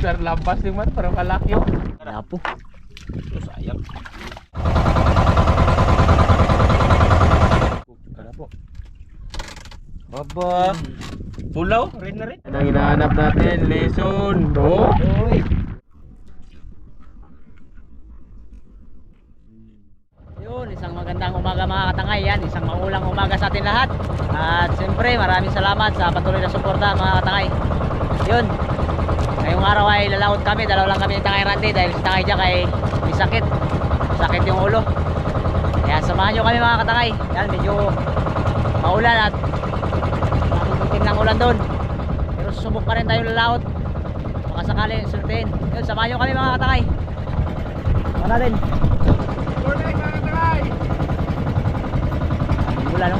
Sir lampas yung man, parang kalaki. Wala po. Ito sayang. Ano po? Baba. Pulaw, rin na rin. Yan ang hinahanap natin, lesson. Oh. Yun, isang magandang umaga mga katangay yan. Isang maulang umaga sa atin lahat. At siyempre, maraming salamat sa patuloy na suporta mga katangay. Yun. Ngayong araw ay lalaot kami. Dalaw lang kami ni Tangay Randy dahil si Tangay Jack ay may sakit. Sakit yung ulo. Kaya samahan nyo kami mga katangay. Yan, medyo maulan at natututin ng ulan doon. Pero susubok pa rin tayo lalaot. Baka sakali sultin. Yun, samahan nyo kami mga katangay. Samahan natin. Wala no?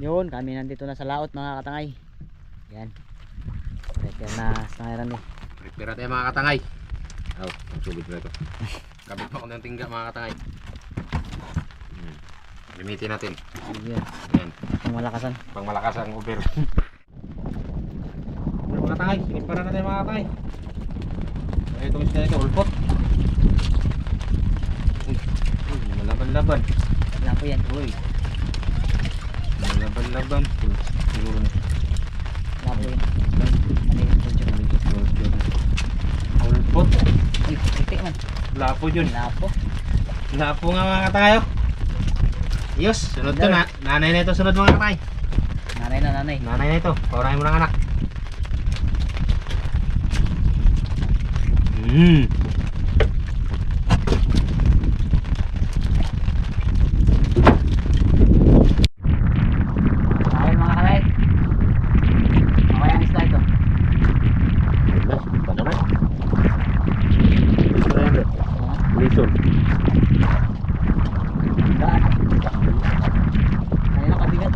Yun, kami nandito na sa laot mga katangay. Yan. Prepare na sa ngayon eh. Prepare tayo mga katangay. Oh, ang sulit na ito. Kabit pa ako ng tingga mga katangay. Yan. Gamitin natin. Yan. Yan. Ang malakasan. Pang malakas ang over. Mga katangay? Sinimparan natin mga katangay. Ay, itong isda ito, ulpot. Malaban-laban. Wala po yan. Uy. Malaban-laban. Siguro na. Picture? Ulpot. Uy, puti man. Lapo yun. Wala po. Lapo nga mga katangay. oh. Yos, sunod to na. Nanay na ito, sunod mga katangay. Nanay na nanay. Nanay na ito. Paurahin mo ng anak. Hmm. Ayun mga kalay. Okay ang isla ito. Pa naman. Lison. Daan. Ayun ang kabigat.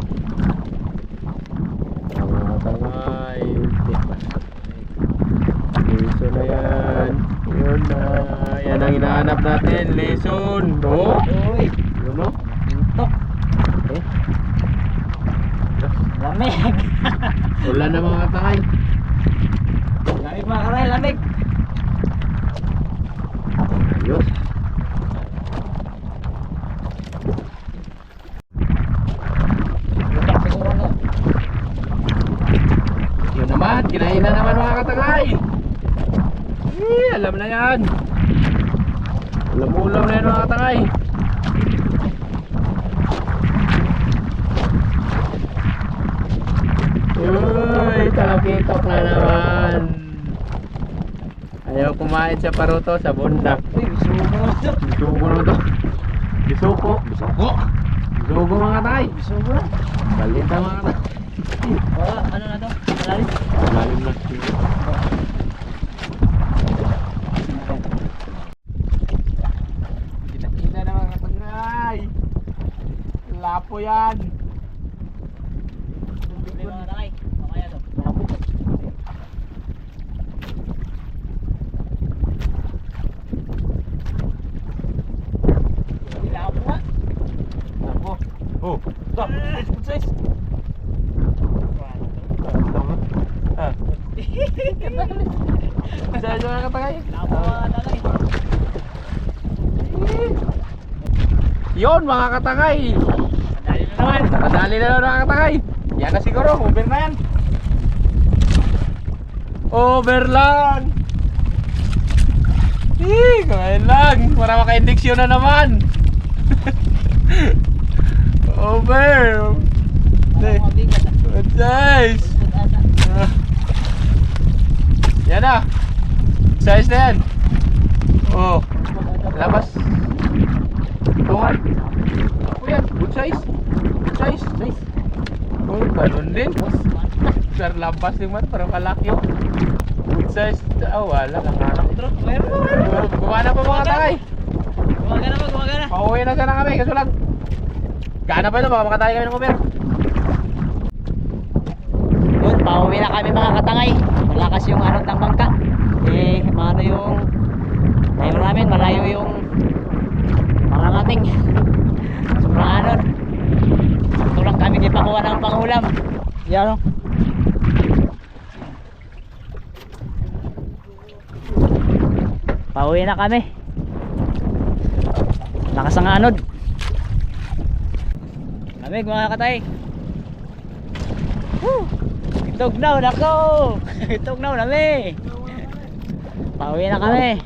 Mga tangay. Lison na yan. Yun na. Yan ang hinahanap natin. Lison. Oh. Uy, Yun o. pintok. Eh. Lamig. Wala na mga tangay. Lamig mga kalay, lamig. Ayos. Pintok siguro no. Yun naman. Kinain na naman mga katangay. Eh, alam na yan. Alam mo ulam na yan mga katangay. Uy, talakitok na naman. Ayaw kumain sa paruto sa bundak. Uy, bisugo mo ito. Bisugo naman to. Bisuko. Bisuko. Bisugo mga tay. Bisugo na. Balita mga tay. Wala, ano na to? Malalim. Lalim na. Kita-kita na mga katangay. Lapo yan. Hindi mga kalay. Mamaya to. Lapo nga. Lapo. Oh. Stop. Good size. Ah. Saya mga katangay. Lapo mga kalay. Yon mga katangay. Madali na naman. Madali na lang mga katangay. Yan na siguro, over na yan. Over lang. Eh, lang. Para maka-indiksyon na naman. over. Parang mabigat ah. Good size. Good asa. Ah. Yan na. Size na yan. Oh, labas. Tungan. Ako yan, good size. Good size. Nice. Oh, ganun din. Sir, labas yung man, parang kalaki oh. Good size. Ah, wala. Nanganak. Meron pa, meron pa. Gumana pa mga takay. Gumagana pa, gumagana. Pauwi na sana kami, kaso lang. Kaana pa yun, baka makatayo kami ng Uber. Yun, pauwi na kami mga katangay. Malakas yung anod ng bangka. Eh, ano yung tayo namin, malayo yung pangangating. Sobrang anod. Sakto lang kami kipakuha ng pangulam. Yan o. Pauwi na kami. Lakas ang anod. Lamig mga katay. Woo! Tugnaw nako. Tugnaw nami. Pauwi na kami.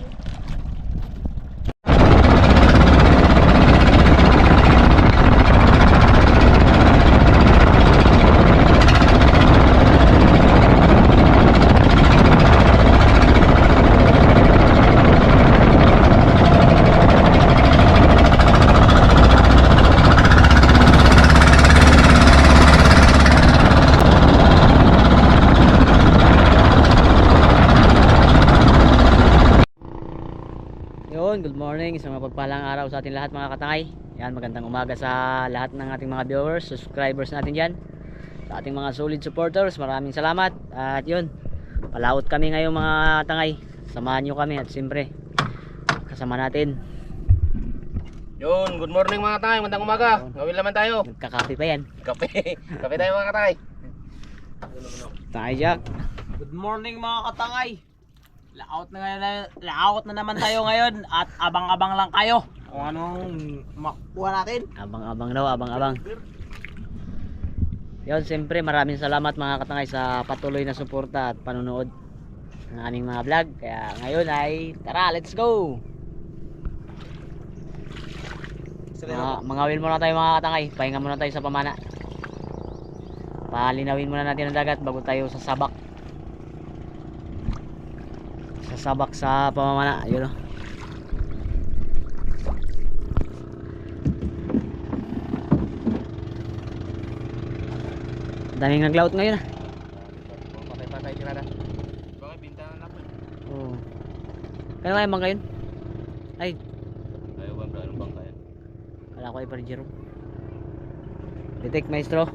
Yun, good morning. Isang mapagpalang araw sa ating lahat mga katangay. Yan, magandang umaga sa lahat ng ating mga viewers, subscribers natin dyan. Sa ating mga solid supporters, maraming salamat. At yun, palaot kami ngayong mga katangay. Samahan nyo kami at siyempre, kasama natin. Yun, good morning mga katay, magandang umaga. Gawin naman tayo. Nagkakape pa yan. Kape. Kape tayo mga katay. Tayo Jack. Good morning mga katangay. Layout na ngayon, layout na naman tayo ngayon at abang-abang lang kayo kung anong makuha natin. Abang-abang daw, abang-abang. Yun, siyempre maraming salamat mga katangay sa patuloy na suporta at panonood ng aming mga vlog. Kaya ngayon ay, tara, let's go! Mga, mangawil muna tayo mga katangay. Pahinga muna tayo sa pamana. Palinawin muna natin ang dagat bago tayo sa sabak. Sa sabak sa pamamana. Yun o. Daming naglaut ngayon ah. Patay-patay tirada. Bakit bintangan na po? Oo. Kaya nga yung bangka yun? Ay, Ayaw ba ang anong bangka yan? kala ko ay pa Jerome. Detect maestro.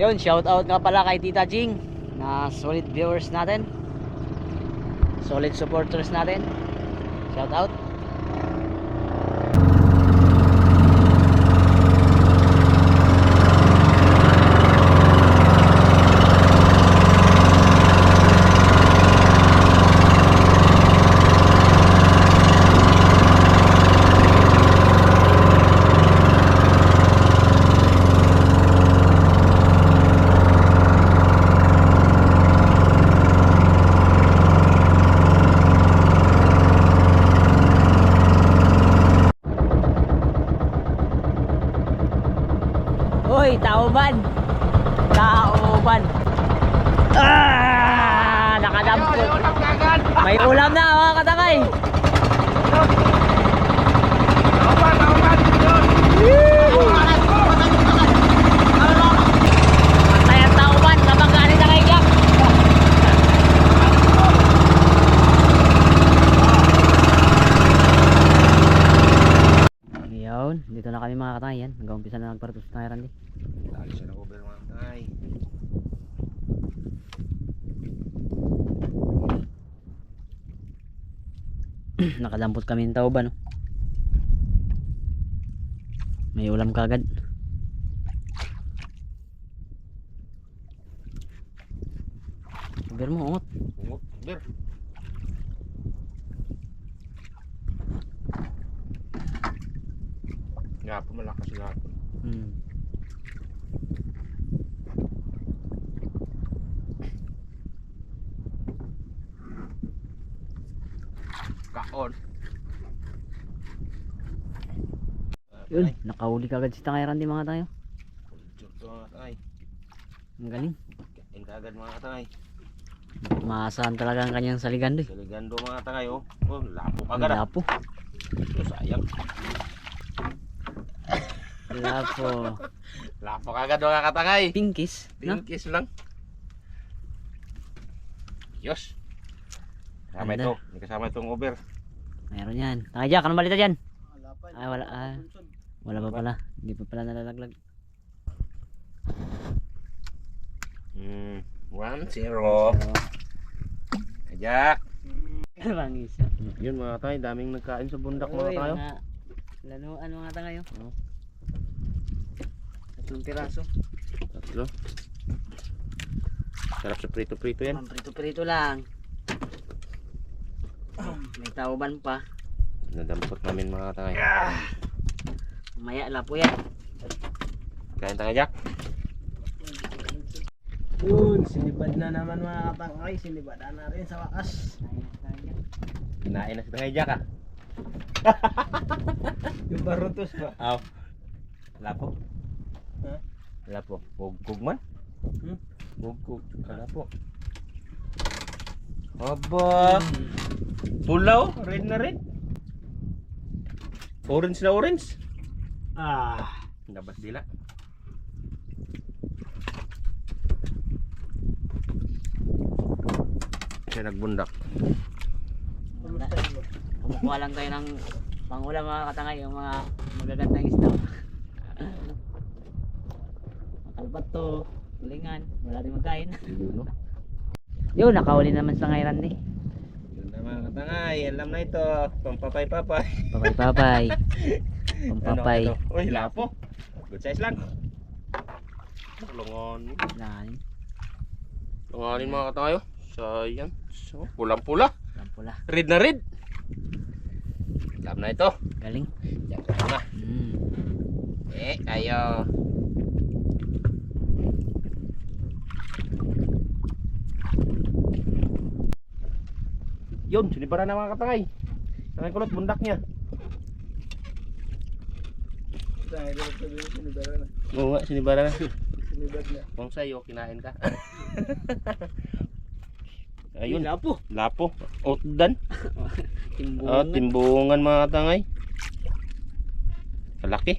Yun, shout out nga pala kay Tita Jing na solid viewers natin. Solid supporters natin. Shout out. Uy, tauban. Tauban. Ah! Nakadampot. May ulam na mga katangay. Patay ang tauban. Kabangganin na kay Jack. Yun, dito na kami mga katangay yan. Nag-umpisa na nagpartos tayo Randy. Lagi siya ng Uber mga katay. Nakadampot kami ng tauban. No? May ulam kagad. Uber mo, ungot. Ungot, Uber. Nga po, malakas po. Hmm. Kaon. Yun, nakahuli kagad si Tangay Randy mga tayo. Ang galing. Kain kagad mga katay. Maasahan talaga ang kanyang saligan doy. Galigando mga katay oh. Oh, lapo kagad ah. lapo. Oh, sayang. Lapo. Lapo kagad mga katangay. Pinkis. No? Tingkis lang. Yos. Kasama ito. May kasama itong over. Meron yan. Tanga Jack, anong balita dyan? Wala pa. Ah, wala. Ah, wala pa pala. Hindi pa pala nalalaglag. Hmm. 1-0. Kajak. Bang isa. Yun mga tayo, daming nagkain sa bundak Uy, mga tayo. lanuan mga tangayo. Tatlong piraso. Tatlo. Sarap sa prito-prito yan. Prito-prito lang. May tauban pa. Nadampot namin mga tayo. Maya lapo yan. Kain tayo, Jack. Yun, sinibad na naman mga katangay. Sinibad na rin sa wakas. Kinain na si tayo, Jack ah. Yung barutos ba? Aw. Lapo. Ha? Lapo. Hugkog man. Hmm? Hugkog. Lapo. Aba. Pulaw. Red na red. Orange na orange. Ah. Dapat dila. Siya nagbundak. Kumukuha lang tayo ng pangulam mga katangay. Yung mga magagandang isda. Makalbat to. Tulingan. Wala rin magkain. Yun, nakahuli naman sa ngayran eh. Yun na mga katangay. Alam na ito. Pampapay-papay. Papay-papay. Ano Pampapay. ito? Uy, lapo. Good size lang. Lungon. Lan. Lungonin mga katayo. Sayang. So, pulang-pula. Ang pula. Red na red. Alam na ito. Galing. Diyan na. Mm. Eh, ayo. Yun, sinibara na mga katangay. Tangay kulot, bundak niya. Oo nga, sinibara na. Sinibad na. Kung sa'yo, kinain ka. Ayun, Lapo. lapo. Otdan. Timbungan. Ah, timbungan mga katangay. Kalaki.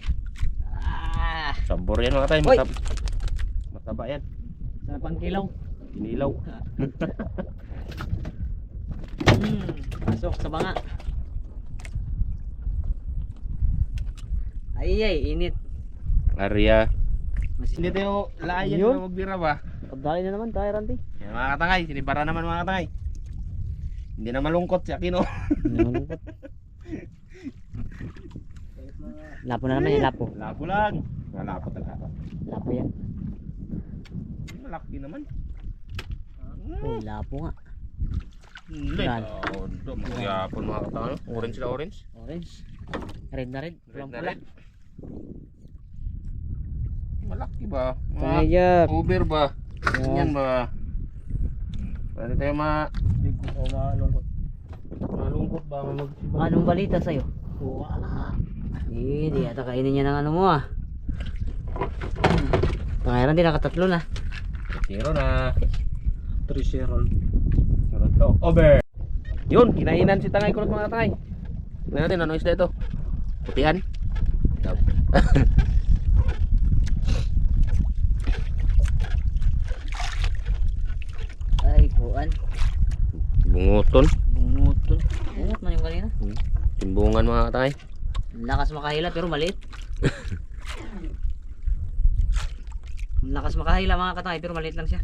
Ah. Sabor yan mga katangay. Matab mataba yan. Sarap ang kilaw. Inilaw. Hmm. Pasok sa banga. Ay ay, init. Arya. Mas Hindi tayo layan Yun. na magbira ba? Pagdali na naman tayo, Randy. Yan mga katangay, sinibara naman mga katangay. Hindi na malungkot si Aquino. Nalungkot. Lapo na naman yung lapo. Lapo lang. Lapo talaga. Lapo yan. Malaki naman. Oh, lapo nga. Yan. Oh, magyapon mga katanga. Orange na orange. Orange. Red na red. Pulang pula. Malaki ba? Mga over ba? Ganyan ba? Paano tayo ma... Hindi ko malungkot. Malungkot ba? Magsibang. Anong balita sa'yo? Wow. Eh, di ata kainin niya ng ano mo ah. Pangeran din nakatatlo na. Zero na. 3-0. So, over. Yun, kinainan si Tangay Kulot mga Tangay. Tignan natin, ano isda ito? Putihan. Ay, kuan. Bunguton. Bunguton. Bungot man yung kanina. Hmm. Timbungan mga Tangay. Lakas makahila pero maliit. Lakas makahila mga katangay pero maliit lang siya.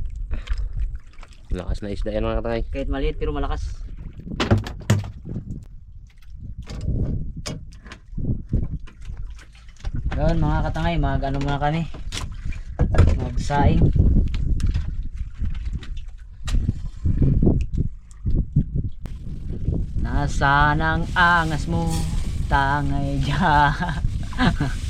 Lakas na isda yan mga Tangay. Kahit maliit pero malakas. Yun mga katangay, mag ano muna kami. Magsaing. Nasaan ang angas mo, tangay dyan?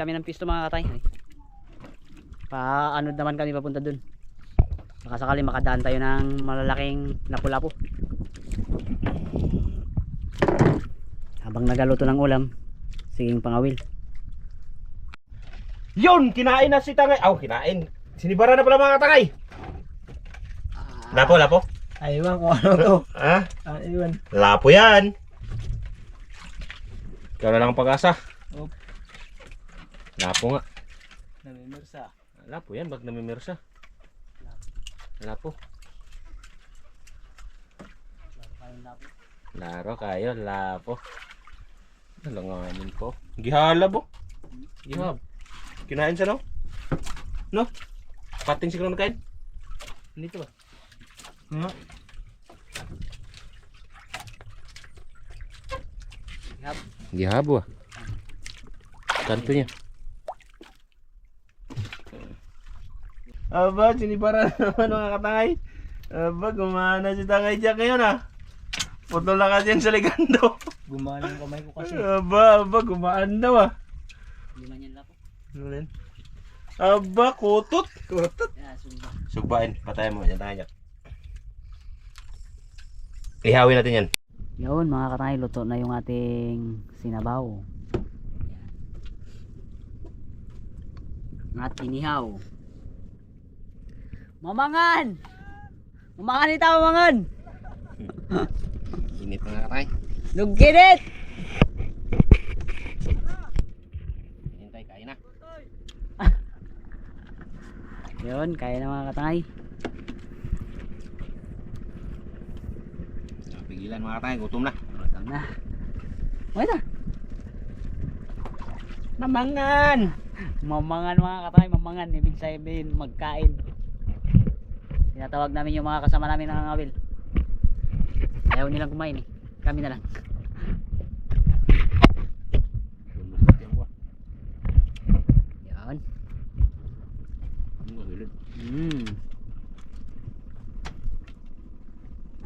kami ng pisto mga katay. Ay. Paanod naman kami papunta dun. Baka sakali makadaan tayo ng malalaking lapu-lapu. Habang nagaluto ng ulam, siging pangawil. Yun, kinain na si Tangay. Aw, kinain. Sinibara na pala mga tangay. Lapo, lapo. Aywan kung ano to. Ha? Aywan. Lapo yan. Ikaw na lang ang pag-asa. Opo. Lapo nga. Namimirsa. Lapo yan, bag namimirsa. Lapo. Laro kayo, lapo. Nalanganin ko. Gihalab oh. Gihab. Kinain siya no? No? Pating siguro nakain? Dito ba? Nga. Gihabo ah. Kanto niya. Aba, sinibara na naman mga katangay. Aba, gumana si Tangay Jack ngayon ah. Putol na kasi yan sa ligando. Gumana yung kamay ko kasi. Aba, aba, gumaan daw ah. Lima niyan lapo. Ano rin? Aba, kutot. Kutot. Yeah, sumba. Sugbain, patayin mo yan tayo Jack. Ihawin natin yan. Yun mga katay, luto na yung ating sinabaw. At inihaw. Mamangan! Mamangan ito, mamangan! Init mga katay. Luginit! Hintay, kain na. Yun, kaya na mga katay. Pigilan mga katay, gutom na. Tama na. Okay na. Mamangan. Mamangan mga katay, mamangan. Ibig sabihin, magkain. Tinatawag namin yung mga kasama namin ng ngawil. Ayaw nilang kumain eh. Kami na lang. Yan. Mm.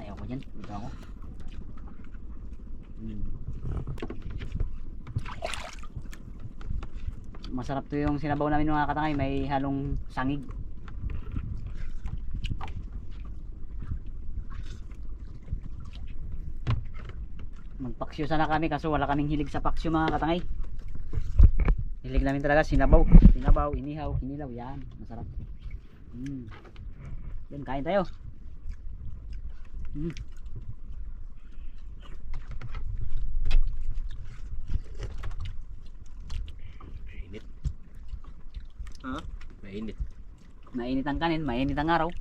Ayaw ko dyan. Dito ako. Masarap to yung sinabaw namin mga katangay. May halong sangig. Magpaksyo sana kami kaso wala kaming hilig sa paksyo mga katangay. Hilig namin talaga sinabaw. Sinabaw, inihaw, kinilaw. Yan. Masarap. Mm. Yan, kain tayo. Mm. Mainit. Ha? Mainit. Mainit ang kanin, mainit ang araw.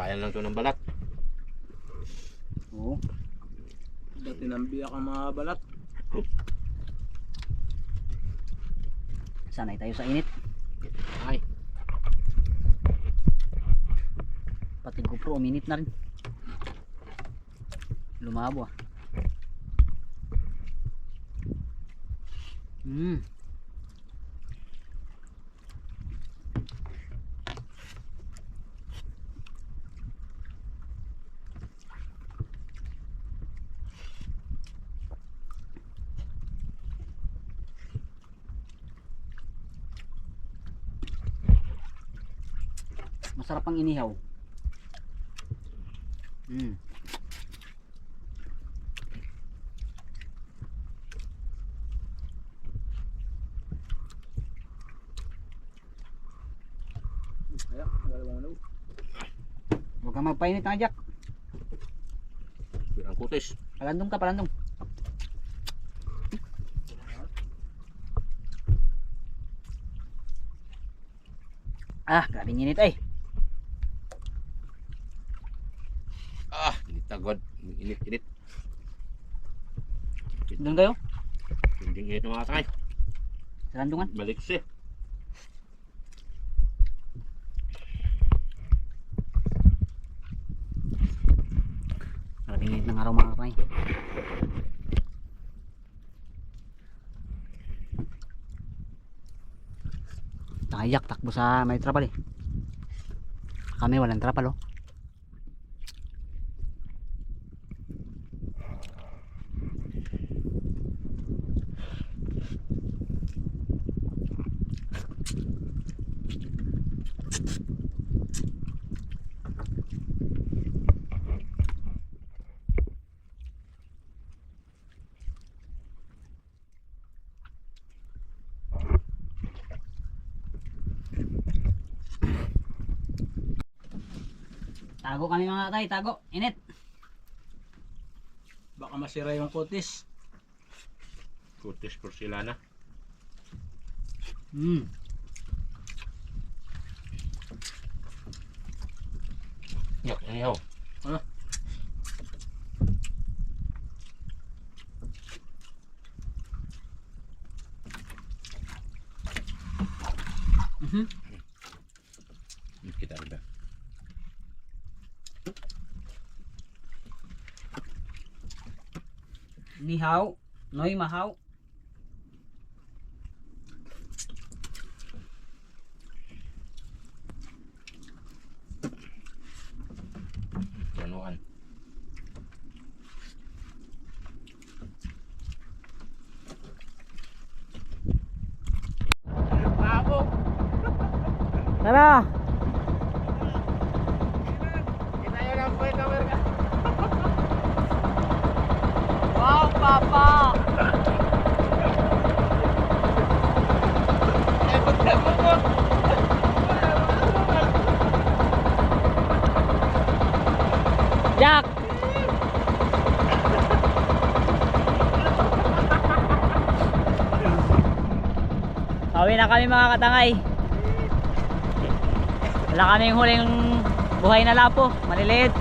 Patibayan lang to ng balat. Oo. Dati nambiyak ang mga balat. Sanay tayo sa init. Ay, Pati GoPro uminit na rin. Lumabo ah. Mm. Masarap ang inihaw. Mm. Kaya, wala. Huwag kang magpainit na Jack. ang kutis. Palandong ka, palandong. Ah, grabe init eh. Ah, init agad. Init, init. Doon kayo? Hindi init ng mga katay. Sa landungan? Balik siya. Grabe init ng araw mga kapay. Nakayak, takbo sa may trapal eh. Kami walang trapal oh. Tago kami mga katay, tago. Init. Baka masira yung kutis. Kutis porcelana. Hmm. Yak, inihaw. Mhm. Kita Nihaw. Noy mahaw. Punuan. Tara. Kinayo ng point number ka. Wow, papa. Jack. Pauwi na kami mga katangay. Wala kaming huling buhay na lapo. Maliliit.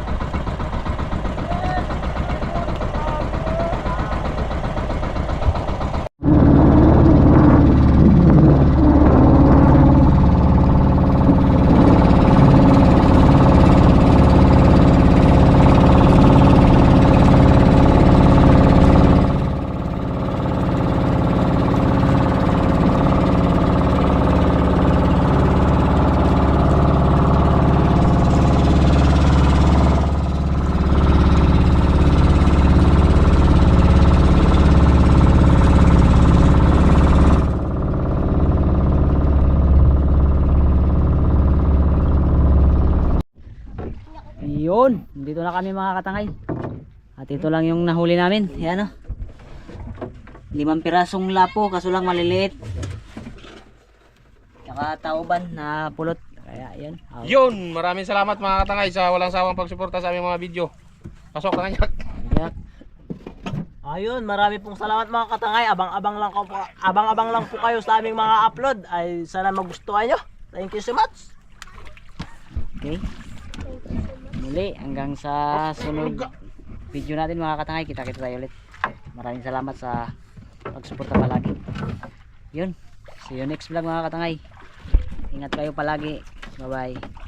Yun, dito na kami mga katangay. At ito lang yung nahuli namin. Yan o. Limang pirasong lapo, kaso lang maliliit. Tsaka tauban na pulot. Kaya yan. Ah, Yun, maraming salamat mga katangay sa walang sawang pagsuporta sa aming mga video. Pasok na kanya. Jack. Ayun, marami pong salamat mga katangay. Abang-abang lang ko abang-abang lang po kayo sa aming mga upload. Ay sana magustuhan nyo. Thank you so much. Okay. Muli, hanggang sa sunod video natin mga katangay. Kita-kita tayo ulit. Maraming salamat sa pagsuporta palagi. Yun. See you next vlog mga katangay. Ingat kayo palagi. Bye-bye.